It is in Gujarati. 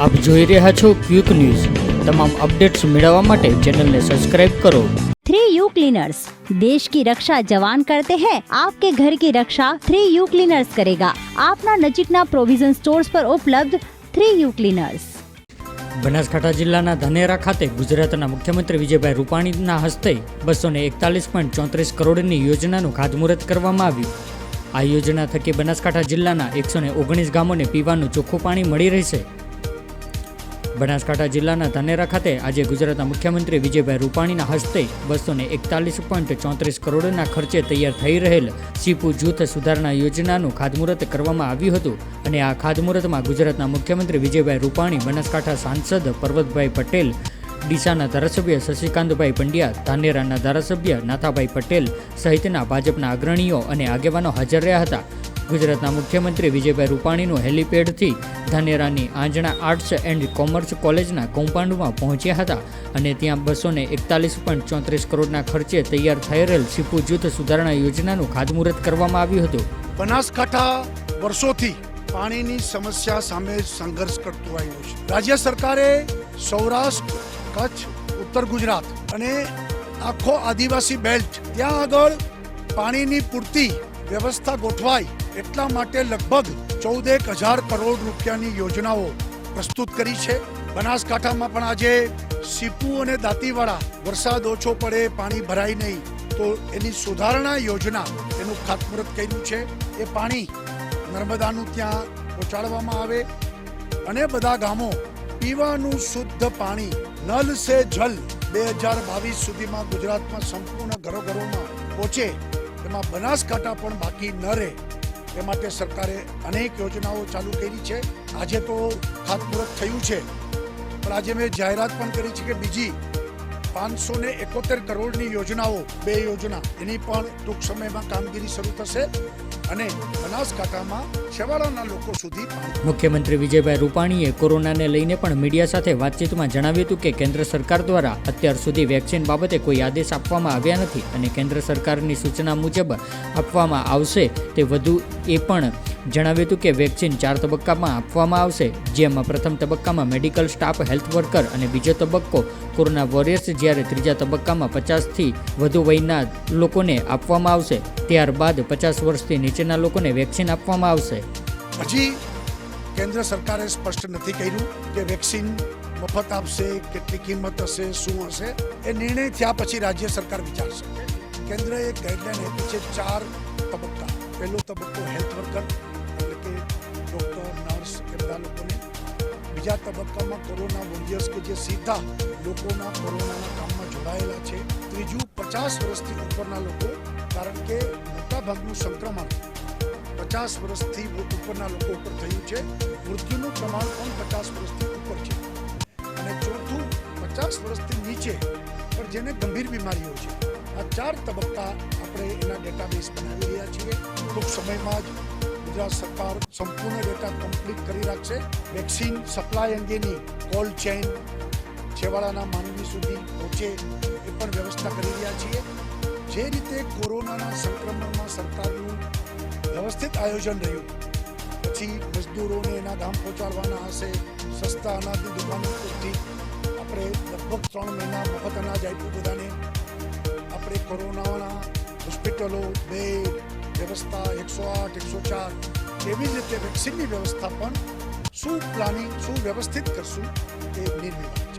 આપ જોઈ રહ્યા છો ક્વિક ન્યૂઝ. તમામ અપડેટ્સ મેળવવા માટે ચેનલને સબસ્ક્રાઇબ કરો. थ्री यू क्लीनर्स देश की रक्षा जवान करते हैं आपके ઘર કી રક્ષા થ્રી યુ ક્લીનર્સ કરેગા. આપના નજીકના પ્રોવિઝન સ્ટોર્સ પર ઉપલબ્ધ થ્રી યુ ક્લીનર્સ. બનાસકાંઠા જિલ્લાના ધનેરા ખાતે ગુજરાતના મુખ્યમંત્રી વિજયભાઈ રૂપાણીના હસ્તે બસો ને એકતાલીસ પોઈન્ટ ચોત્રીસ કરોડની યોજનાનું ખાતમુહૂર્ત કરવામાં આવ્યું. આ યોજના થકી બનાસકાંઠા જિલ્લાના એકસો ઓગણીસ ગામોને પીવાનું ચોખ્ખું પાણી મળી રહેશે. બનાસકાંઠા જિલ્લાના ધાનેરા ખાતે આજે ગુજરાતના મુખ્યમંત્રી વિજયભાઈ રૂપાણીના હસ્તે બસો ને એકતાલીસ પોઈન્ટ ચોત્રીસ કરોડના ખર્ચે તૈયાર થઈ રહેલ સીપુ જૂથ સુધારણા યોજનાનું ખાતમુહૂર્ત કરવામાં આવ્યું હતું. અને આ ખાતમુહૂર્તમાં ગુજરાતના મુખ્યમંત્રી વિજયભાઈ રૂપાણી, બનાસકાંઠા સાંસદ પર્વતભાઈ પટેલ, ડીસાના ધારાસભ્ય શશિકાંતભાઈ પંડ્યા, ધાનેરાના ધારાસભ્ય નાથાભાઈ પટેલ સહિતના ભાજપના અગ્રણીઓ અને આગેવાનો હાજર રહ્યા હતા. ગુજરાતના મુખ્યમંત્રી વિજયભાઈ રૂપાણીનું હેલીપેડથી ધાનેરાની આંજણા આર્ટ્સ એન્ડ કોમર્સ કોલેજના કમ્પાઉન્ડમાં પહોંચ્યા હતા અને ત્યાં બસો ને એકતાલીસ પોઈન્ટ ચોત્રીસ કરોડના ખર્ચે તૈયાર રહેલ સીપુ જૂથ સુધારણા યોજનાનું ખાતમુહૂર્ત કરવામાં આવ્યું હતું. બનાસકાંઠા વર્ષોથી પાણીની સમસ્યા સામે સંઘર્ષ કરતું આવ્યું છે. રાજ્ય સરકારે સૌરાષ્ટ્ર, કચ્છ, ઉત્તર ગુજરાત અને આખો આદિવાસી બેલ્ટ, ત્યાં આગળ પાણીની પૂરતી વ્યવસ્થા ગોઠવાય એટલા માટે લગભગ ચૌદેક હજાર કરોડ રૂપિયાની યોજનાઓ પ્રસ્તુત કરી છે. બનાસકાંઠામાં પણ આજે સીપુ અને દાંતીવાડા વરસાદ ઓછો પડે, પાણી ભરાય નહીં. તો એની સુધારણા યોજના એનું ખાતમુહૂર્ત કર્યું છે. એ પાણી નર્મદાનું ત્યાં પહોંચાડવામાં આવે અને બધા ગામો પીવાનું શુદ્ધ પાણી નલ સે જલ બે હજાર બાવીસ સુધીમાં ગુજરાતમાં સંપૂર્ણ ઘરો ઘરોમાં પહોંચે. એમાં બનાસકાંઠા પણ બાકી ન રહે. એ માટે સરકારે અનેક યોજનાઓ ચાલુ કરી છે. આજે તો ખાતમુહૂર્ત થયું છે. પણ આજે મેં જાહેરાત પણ કરી છે કે બીજી પાંચસો ને એકોતેર કરોડની યોજનાઓ, બે યોજના. એની પણ ટૂંક સમયમાં કામગીરી શરૂ થશે અને બનાસકાંઠામાં છેવાડાના લોકો સુધી મુખ્યમંત્રી વિજયભાઈ રૂપાણીએ કોરોનાને લઈને પણ મીડિયા સાથે વાતચીતમાં જણાવ્યું હતું કે કેન્દ્ર સરકાર દ્વારા અત્યાર સુધી વેક્સિન બાબતે કોઈ આદેશ આપવામાં આવ્યા નથી અને કેન્દ્ર સરકારની સૂચના મુજબ આપવામાં આવશે તે વધુ એ પણ જણાવ્યું હતું કે વેક્સિન ચાર તબક્કામાં આપવામાં આવશે, જેમાં પ્રથમ તબક્કામાં મેડિકલ સ્ટાફ, હેલ્થ વર્કર અને બીજો તબક્કો કોરોના વોરિયર્સ, જ્યારે ત્રીજા તબક્કામાં પચાસથી વધુ વયના લોકોને આપવામાં આવશે. ત્યારબાદ પચાસ વર્ષથી નીચેના લોકોને વેક્સિન આપવામાં આવશે. હજી કેન્દ્ર સરકારે સ્પષ્ટ નથી કર્યું કે વેક્સિન મફત આપશે, કેટલી કિંમત હશે, શું હશે. એ નિર્ણય થયા પછી રાજ્ય સરકાર વિચારશે. કેન્દ્રએ ગાઈડલાઈન આપી છે ચાર તબક્કા. પહેલો તબક્કો હેલ્થ વર્કર એટલે કે ડૉક્ટર નર્સ એ બધા લોકોને બીજા તબક્કામાં કોરોના વોરિયર્સ કે જે સીધા લોકોના કોરોનાના કામમાં જોડાયેલા છે ત્રીજું પચાસ વર્ષથી ઉપરના લોકો કારણ કે મોટાભાગનું સંક્રમણ પચાસ વર્ષથી ઉપરના લોકો ઉપર થયું છે મૃત્યુનું પ્રમાણ પણ પચાસ વર્ષથી ઉપર છે અને ચોથું પચાસ વર્ષથી નીચે પણ જેને ગંભીર બીમારીઓ છે આ ચાર તબક્કા આપણે એના ડેટાબેઝ બનાવી રહ્યા છીએ ટૂંક સમયમાં જ ગુજરાત સરકાર સંપૂર્ણ ડેટા કમ્પ્લીટ કરી રાખશે. વેક્સિન સપ્લાય અંગેની કોલ્ડ ચેઇન છેવાડાના માનવી સુધી પહોંચે એ પણ વ્યવસ્થા કરી રહ્યા છીએ. જે રીતે કોરોનાના સંક્રમણમાં સરકારનું વ્યવસ્થિત આયોજન રહ્યું, પછી મજદૂરોને એના ગામ પહોંચાડવાના હશે સસ્તા અનાજની દુકાનો પરથી આપણે લગભગ ત્રણ મહિના મફત અનાજ આપ્યું બધાને. આપણે કોરોનાના હોસ્પિટલો, બેડ વ્યવસ્થા એકસો આઠ, એકસો ચાર એવી રીતે વેક્સિનની વ્યવસ્થા પણ શું પ્લાનિંગ, શું વ્યવસ્થિત કરશું એ નિર્ણય.